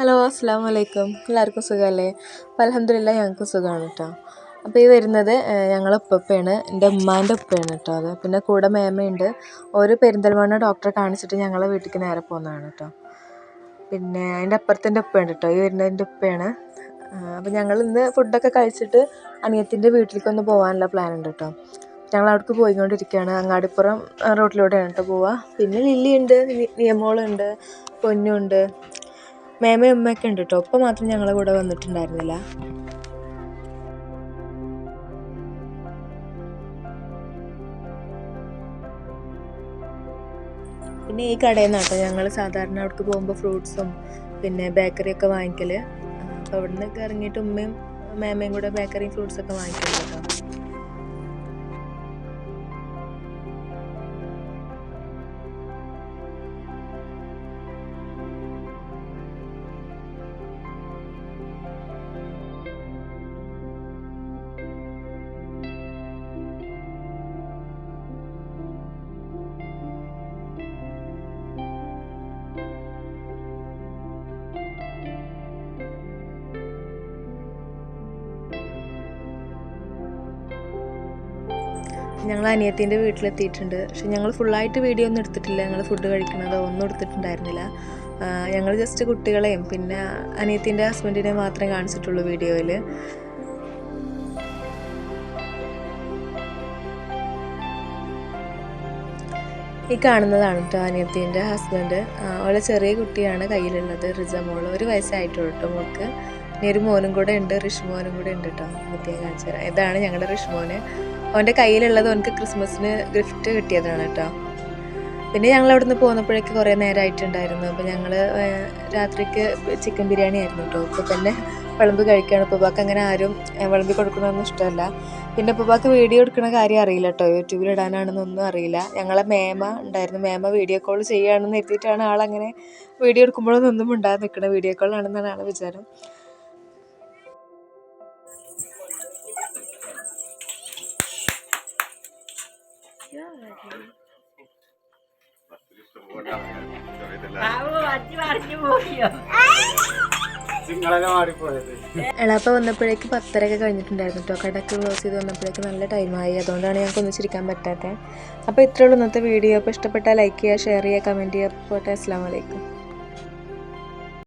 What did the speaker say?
Hello അസ്സാം വലൈക്കും എല്ലാവർക്കും സുഖമല്ലേ? അപ്പോൾ അലഹമില്ല ഞങ്ങൾക്ക് സുഖമാണ് കേട്ടോ അപ്പോൾ ഈ വരുന്നത് ഞങ്ങളെ ഉപ്പയാണ് എന്റെ ഉമ്മാന്റെ ഉപ്പയാണ് കേട്ടോ അത്. പിന്നെ കൂടെ മേമയുണ്ട്. ഒരു പെരിന്തൽമണ്ണ ഡോക്ടറെ കാണിച്ചിട്ട് ഞങ്ങളെ വീട്ടിലേക്ക് നേരെ പോകുന്നതാണ് കേട്ടോ പിന്നെ അതിന്റെ അപ്പുറത്തിന്റെ ഉപ്പയുണ്ട് കേട്ടോ ഈ വരുന്നതിന്റെ ഉപ്പയാണ്. അപ്പോൾ ഞങ്ങൾ ഇന്ന് ഫുഡൊക്കെ കഴിച്ചിട്ട് അനിയത്തിന്റെ വീട്ടിലേക്കൊന്ന് പോകാനുള്ള പ്ലാൻ ഉണ്ട് കേട്ടോ ഞങ്ങൾ അവിടേക്ക് പോയിക്കൊണ്ടിരിക്കുകയാണ്. അങ്ങാടിപ്പുറം റോട്ടിലൂടെയാണ് കേട്ടോ പോവുക. പിന്നെ ലില്ലിയുണ്ട് നിയമോളുണ്ട് പൊന്നുണ്ട്. മേമയും ഉമ്മയൊക്കെ ഉണ്ട് കേട്ടോ ഒപ്പം മാത്രം ഞങ്ങളെ കൂടെ വന്നിട്ടുണ്ടായിരുന്നില്ല. പിന്നെ ഈ കടയിൽ നിന്ന് കേട്ടോ ഞങ്ങൾ സാധാരണ അവിടേക്ക് പോകുമ്പോൾ ഫ്രൂട്ട്സും പിന്നെ ബേക്കറിയൊക്കെ വാങ്ങിക്കൽ അപ്പോൾ അവിടെ നിന്നൊക്കെ ഇറങ്ങിയിട്ട് ഉമ്മയും മേമയും കൂടെ ബേക്കറിയും ഫ്രൂട്ട്സൊക്കെ വാങ്ങിക്കൽ കേട്ടോ. ഞങ്ങൾ അനിയത്തിന്റെ വീട്ടിലെത്തിയിട്ടുണ്ട്. പക്ഷെ ഞങ്ങൾ ഫുള്ളായിട്ട് വീഡിയോ ഒന്നും എടുത്തിട്ടില്ല. ഞങ്ങൾ ഫുഡ് കഴിക്കണതോ ഒന്നും എടുത്തിട്ടുണ്ടായിരുന്നില്ല. ഞങ്ങൾ ജസ്റ്റ് കുട്ടികളെയും പിന്നെ അനിയത്തിന്റെ ഹസ്ബൻഡിനെ മാത്രമേ കാണിച്ചിട്ടുള്ളൂ വീഡിയോയിൽ ഈ കാണുന്നതാണ് കേട്ടോ അനിയത്തിന്റെ ഹസ്ബൻഡ് അവളെ ചെറിയ കുട്ടിയാണ് കയ്യിലുള്ളത് റിജമോൾ ഒരു വയസ്സായിട്ടുള്ളൂ കേട്ടോ മോൾക്ക്. ഇനി ഒരു മോനും കൂടെ ഉണ്ട് ഋഷിമോനും കൂടെ ഉണ്ട് കേട്ടോ അനിയത്തിയെ കാണിച്ചു തരാം. ഇതാണ് ഞങ്ങളുടെ ഋഷിമോന് അവന്റെ കയ്യിലുള്ളത് അവനക്ക് ക്രിസ്മസിന് ഗിഫ്റ്റ് കിട്ടിയതാണ് കേട്ടോ. പിന്നെ ഞങ്ങൾ അവിടെ നിന്ന് പോന്നപ്പോഴേക്ക് കുറേ നേരമായിട്ടുണ്ടായിരുന്നു അപ്പോൾ ഞങ്ങൾ രാത്രിക്ക് ചിക്കൻ ബിരിയാണി ആയിരുന്നു കേട്ടോ. ഇപ്പോൾ തന്നെ വിളമ്പ് കഴിക്കുകയാണ്. ഉപ്പുപ്പാക്ക് അങ്ങനെ ആരും വിളമ്പി കൊടുക്കണമെന്ന് ഇഷ്ടമല്ല. പിന്നെ ഉപ്പുപ്പാക്ക് വീഡിയോ എടുക്കുന്ന കാര്യം അറിയില്ല കേട്ടോ. യൂട്യൂബിൽ ഇടാനാണെന്നൊന്നും അറിയില്ല. ഞങ്ങളെ മേമ ഉണ്ടായിരുന്നു. മേമ വീഡിയോ കോൾ ചെയ്യുകയാണെന്ന് എത്തിയിട്ടാണ് ആളങ്ങനെ വീഡിയോ എടുക്കുമ്പോഴൊന്നും ഒന്നും ഉണ്ടാകാതെ നിൽക്കണം വീഡിയോ കോളാണെന്നാണ് ആൾ വിചാരം. എളാപ്പ വന്നപ്പോഴേക്ക് പത്തരയൊക്കെ കഴിഞ്ഞിട്ടുണ്ടായിരുന്നു കേട്ടോ കടക്ക് ക്ലോസ് ചെയ്ത് വന്നപ്പോഴേക്ക് നല്ല ടൈമായി അതുകൊണ്ടാണ് ഞങ്ങൾക്ക് ഒന്നിച്ചിരിക്കാൻ പറ്റാത്തത് അപ്പോൾ ഇത്രയുള്ളൂ ഇന്നത്തെ വീഡിയോ അപ്പോൾ ഇഷ്ടപ്പെട്ടാൽ ലൈക്ക് ചെയ്യുക ഷെയർ ചെയ്യുക കമന്റ് ചെയ്യുക. പോട്ടെ അസ്സാം വലൈക്കും